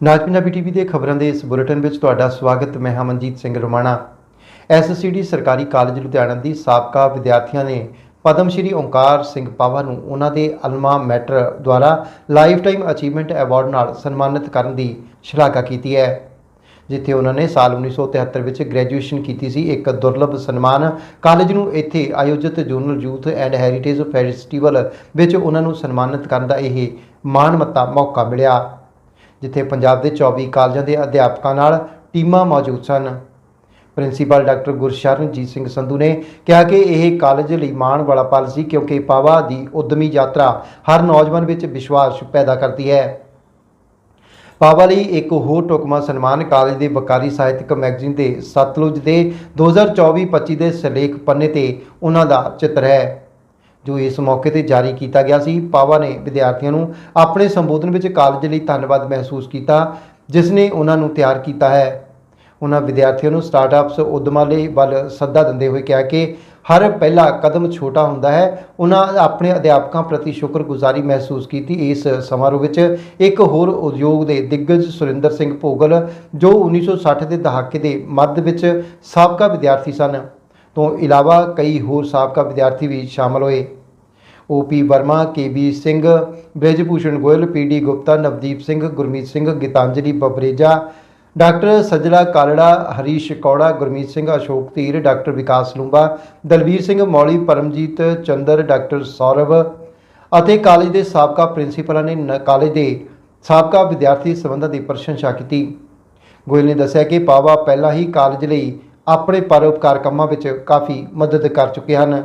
ਨਾਜ Punjabi TV ਦੇ ਖਬਰਾਂ ਦੇ ਇਸ ਬੁਲੇਟਿਨ ਵਿੱਚ ਤੁਹਾਡਾ ਸਵਾਗਤ, ਮੈਂ ਹਮਨਜੀਤ ਸਿੰਘ ਰੋਮਾਣਾ। ਐਸਸੀਡੀ ਸਰਕਾਰੀ ਕਾਲਜ ਲੁਧਿਆਣਾ ਦੀ ਸਾਬਕਾ ਵਿਦਿਆਰਥੀਆਂ ਨੇ ਪਦਮ ਸ਼੍ਰੀ ਓਂਕਾਰ ਸਿੰਘ ਪਾਵਾ ਨੂੰ ਉਹਨਾਂ ਦੇ ਅਲਮਾ ਮੈਟਰ ਦੁਆਰਾ ਲਾਈਫ ਟਾਈਮ ਅਚੀਵਮੈਂਟ ਅਵਾਰਡ ਨਾਲ ਸਨਮਾਨਿਤ ਕਰਨ ਦੀ ਸ਼ਲਾਘਾ ਕੀਤੀ ਹੈ, ਜਿੱਥੇ ਉਹਨਾਂ ਨੇ ਸਾਲ 1973 ਵਿੱਚ ਗ੍ਰੈਜੂਏਸ਼ਨ ਕੀਤੀ ਸੀ। ਇੱਕ ਦੁਰਲੱਭ ਸਨਮਾਨ ਕਾਲਜ ਨੂੰ ਇੱਥੇ ਆਯੋਜਿਤ zonal youth and heritage festival ਵਿੱਚ ਉਹਨਾਂ ਨੂੰ ਸਨਮਾਨਿਤ ਕਰਨ ਦਾ ਇਹ ਮਾਣਮੱਤਾ ਮੌਕਾ ਮਿਲਿਆ। ਜਿੱਥੇ ਪੰਜਾਬ ਦੇ 24 ਕਾਲਜਾਂ ਦੇ ਅਧਿਆਪਕਾਂ ਨਾਲ ਟੀਮਾਂ ਮੌਜੂਦ ਸਨ। ਪ੍ਰਿੰਸੀਪਲ ਡਾਕਟਰ ਗੁਰਸ਼ਰਨਜੀਤ ਸਿੰਘ ਸੰਧੂ ਨੇ ਕਿਹਾ ਕਿ ਇਹ ਕਾਲਜ ਲਈ ਮਾਣ ਵਾਲਾ ਪਲ ਸੀ ਕਿਉਂਕਿ ਪਾਵਾ ਦੀ ਉਦਮੀ ਯਾਤਰਾ ਹਰ ਨੌਜਵਾਨ ਵਿੱਚ ਵਿਸ਼ਵਾਸ ਪੈਦਾ ਕਰਦੀ ਹੈ। ਪਾਵਾ ਲਈ ਇੱਕ ਹੋਰ ਟੁਕਮਾ ਸਨਮਾਨ ਕਾਲਜ ਦੇ ਵਕਾਰੀ ਸਾਹਿਤਕ ਮੈਗਜ਼ੀਨ ਦੇ ਸਤਲੁਜ ਦੇ 2024-25 ਦੇ ਸਿਰਲੇਖ ਪੰਨੇ ਤੇ ਉਹਨਾਂ ਦਾ ਚਿੱਤਰ ਹੈ। ਜੋ ਇਸ ਮੌਕੇ ਤੇ ਜਾਰੀ ਕੀਤਾ ਗਿਆ ਸੀ, ਪਾਵਾ ਨੇ ਵਿਦਿਆਰਥੀਆਂ ਨੂੰ ਆਪਣੇ ਸੰਬੋਧਨ ਵਿੱਚ ਕਾਲਜ ਲਈ ਧੰਨਵਾਦ ਮਹਿਸੂਸ ਕੀਤਾ, ਜਿਸ ਨੇ ਉਹਨਾਂ ਨੂੰ ਤਿਆਰ ਕੀਤਾ ਹੈ। ਉਹਨਾਂ ਵਿਦਿਆਰਥੀਆਂ ਨੂੰ ਸਟਾਰਟਅਪਸ ਉਦਮਾਂ ਲਈ ਵੱਲ ਸੱਦਾ ਦਿੰਦੇ ਹੋਏ ਕਿਹਾ ਕਿ ਹਰ ਪਹਿਲਾ ਕਦਮ ਛੋਟਾ ਹੁੰਦਾ ਹੈ। ਉਹਨਾਂ ਆਪਣੇ ਅਧਿਆਪਕਾਂ ਪ੍ਰਤੀ ਸ਼ੁਕਰਗੁਜ਼ਾਰੀ ਮਹਿਸੂਸ ਕੀਤੀ। ਇਸ ਸਮਾਰੋਹ ਵਿੱਚ ਇੱਕ ਹੋਰ ਉਦਯੋਗ ਦੇ ਦਿੱਗਜ ਸੁਰਿੰਦਰ ਸਿੰਘ ਭੋਗਲ, ਜੋ 1960 ਦੇ ਦਹਾਕੇ ਦੇ ਮੱਧ ਵਿੱਚ ਸਾਬਕਾ ਵਿਦਿਆਰਥੀ ਸਨ। ਤੋਂ ਇਲਾਵਾ ਕਈ ਹੋਰ ਸਾਬਕਾ ਵਿਦਿਆਰਥੀ ਵੀ ਸ਼ਾਮਲ ਹੋਏ। OP Verma KB Singh, Brijbhushan Goyal PD Gupta, Navdeep Singh, Gurmeet Singh, Geetanjali Babreja, doctor Sajla Kalra, Harish Kaura, Gurmeet Singh, Ashok Dhir, doctor Vikas Lumba, Dalvir Singh Mauli, Paramjit Chandar, doctor Saurav ਅਤੇ college ਦੇ ਸਾਬਕਾ ਪ੍ਰਿੰਸੀਪਲਾਂ ਨੇ ਨ- college ਦੇ ਸਾਬਕਾ ਵਿਦਿਆਰਥੀ ਸੰਬੰਧਾਂ ਦੀ ਪ੍ਰਸ਼ੰਸਾ ਕੀਤੀ। ਗੋਇਲ ਨੇ ਦੱਸਿਆ ਕਿ ਪਾਵਾ ਪਹਿਲਾਂ ਹੀ ਕਾਲਜ ਲਈ ਆਪਣੇ ਪਰਉਪਕਾਰ ਕੰਮਾਂ ਵਿੱਚ ਕਾਫੀ ਮਦਦ ਕਰ ਚੁੱਕੇ ਹਨ।